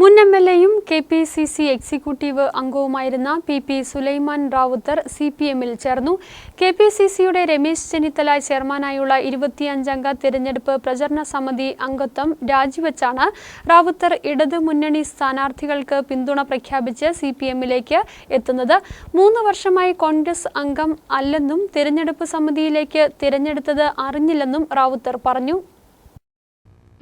മുൻ M L എയും K P C C executive അംഗവുമായിരുന്ന P P Sulaiman Ravuthar C P എമ്മിൽ ചേർന്നു. K P C സിയുടെ രമേശ് ചെന്നിത്തല ചെയർമാനായുള്ള ഇരുപത്തിയഞ്ചംഗ തിരഞ്ഞെടുപ്പ് പ്രചരണ സമിതി അംഗത്വം രാജിവെച്ചാണ് റാവുത്തർ ഇടതു മുന്നണി സ്ഥാനാർത്ഥികൾക്ക് പിന്തുണ പ്രഖ്യാപിച്ച് സി പി എമ്മിലേക്ക് എത്തുന്നത്. മൂന്ന് വർഷമായി കോൺഗ്രസ് അംഗം അല്ലെന്നും തിരഞ്ഞെടുപ്പ് സമിതിയിലേക്ക് തിരഞ്ഞെടുത്തത് അറിഞ്ഞില്ലെന്നും റാവുത്തർ പറഞ്ഞു.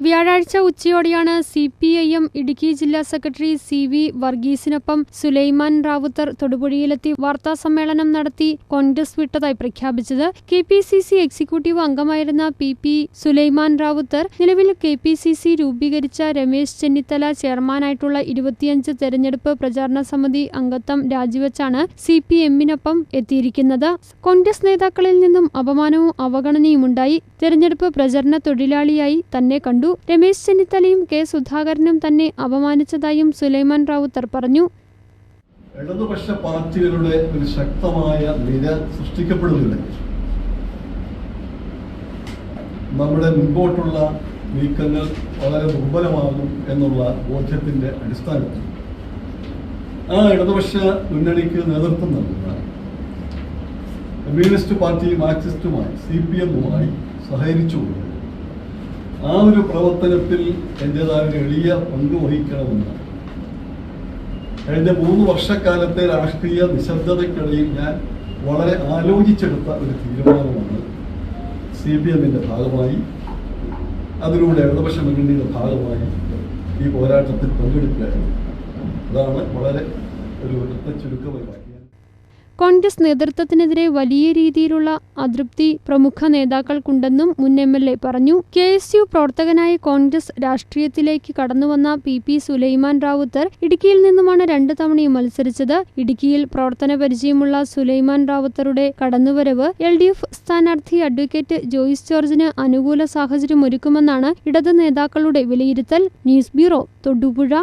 വ്യാഴാഴ്ച ഉച്ചയോടെയാണ് C P I M Idukki ജില്ലാ സെക്രട്ടറി സി വി വർഗീസിനൊപ്പം സുലൈമാൻ റാവുത്തർ തൊടുപുഴയിലെത്തി വാർത്താ സമ്മേളനം നടത്തി കോൺഗ്രസ് വിട്ടതായി പ്രഖ്യാപിച്ചത് K P C C executive അംഗമായിരുന്ന പി പി സുലൈമാൻ റാവുത്തർ നിലവിൽ കെ പി സി സി രൂപീകരിച്ച രമേശ് ചെന്നിത്തല ചെയർമാനായിട്ടുള്ള ഇരുപത്തിയഞ്ച് തെരഞ്ഞെടുപ്പ് പ്രചാരണ സമിതി അംഗത്വം രാജിവെച്ചാണ് സി പി എമ്മിനൊപ്പം എത്തിയിരിക്കുന്നത്. കോൺഗ്രസ് നേതാക്കളിൽ നിന്നും അപമാനവും അവഗണനയുമുണ്ടായി. തെരഞ്ഞെടുപ്പ് പ്രചരണ തൊഴിലാളിയായി തന്നെ കണ്ടു. രമേശ് ചെന്നിത്തലയും കെ സുധാകരനും തന്നെ അപമാനിച്ചതായും സുലൈമാൻ റാവുത്തർ പറഞ്ഞു. ഇടതുപക്ഷ പാർട്ടികളുടെ ഒരു ശക്തമായ നിര സൃഷ്ടിക്കപ്പെടുന്നില്ല നമ്മുടെ മുമ്പോട്ടുള്ള നീക്കങ്ങൾ വളരെ ദുർബലമാകും എന്നുള്ള ബോധ്യത്തിന്റെ അടിസ്ഥാനത്തിൽ. ആ ഇടതുപക്ഷ മുന്നണിക്ക് നേതൃത്വം നൽകുന്ന കമ്മ്യൂണിസ്റ്റ് പാർട്ടി മാർക്സിസ്റ്റുമായി സി പി എമ്മുമായി സഹകരിച്ചുകൊണ്ട് ആ ഒരു പ്രവർത്തനത്തിൽ എന്റെതായ ഒരു എളിയ പങ്ക് വഹിക്കണമെന്ന്. കഴിഞ്ഞ മൂന്ന് വർഷക്കാലത്തെ രാഷ്ട്രീയ നിശബ്ദതയ്ക്കിടയിൽ ഞാൻ വളരെ ആലോചിച്ചെടുത്ത ഒരു തീരുമാനമാണ് സി പി എമ്മിന്റെ ഭാഗമായി അതിലൂടെ ഇടതുപക്ഷ മുന്നണിയുടെ ഭാഗമായി ഈ പോരാട്ടത്തിൽ പങ്കെടുക്കുകയായിരുന്നു അതാണ് വളരെ ഒരു ഒറ്റ ചുരുക്കമായി മാറ്റിയത് കോൺഗ്രസ് നേതൃത്വത്തിനെതിരെ വലിയ രീതിയിലുള്ള അതൃപ്തി പ്രമുഖ നേതാക്കൾക്കുണ്ടെന്നും മുൻ എം എൽ എ പറഞ്ഞു. കെ എസ് യു പ്രവർത്തകനായ കോൺഗ്രസ് രാഷ്ട്രീയത്തിലേക്ക് കടന്നുവന്ന പി പി സുലൈമാൻ റാവുത്തർ ഇടുക്കിയിൽ നിന്നുമാണ് രണ്ടു തവണയും മത്സരിച്ചത്. ഇടുക്കിയിൽ പ്രവർത്തന പരിചയമുള്ള സുലൈമാൻ റാവുത്തറുടെ കടന്നുവരവ് എൽ ഡി എഫ് സ്ഥാനാർത്ഥി അഡ്വക്കേറ്റ് ജോയിസ് ജോർജിന് അനുകൂല സാഹചര്യം ഒരുക്കുമെന്നാണ് ഇടത് നേതാക്കളുടെ വിലയിരുത്തൽ. News bureau Thodupuzha.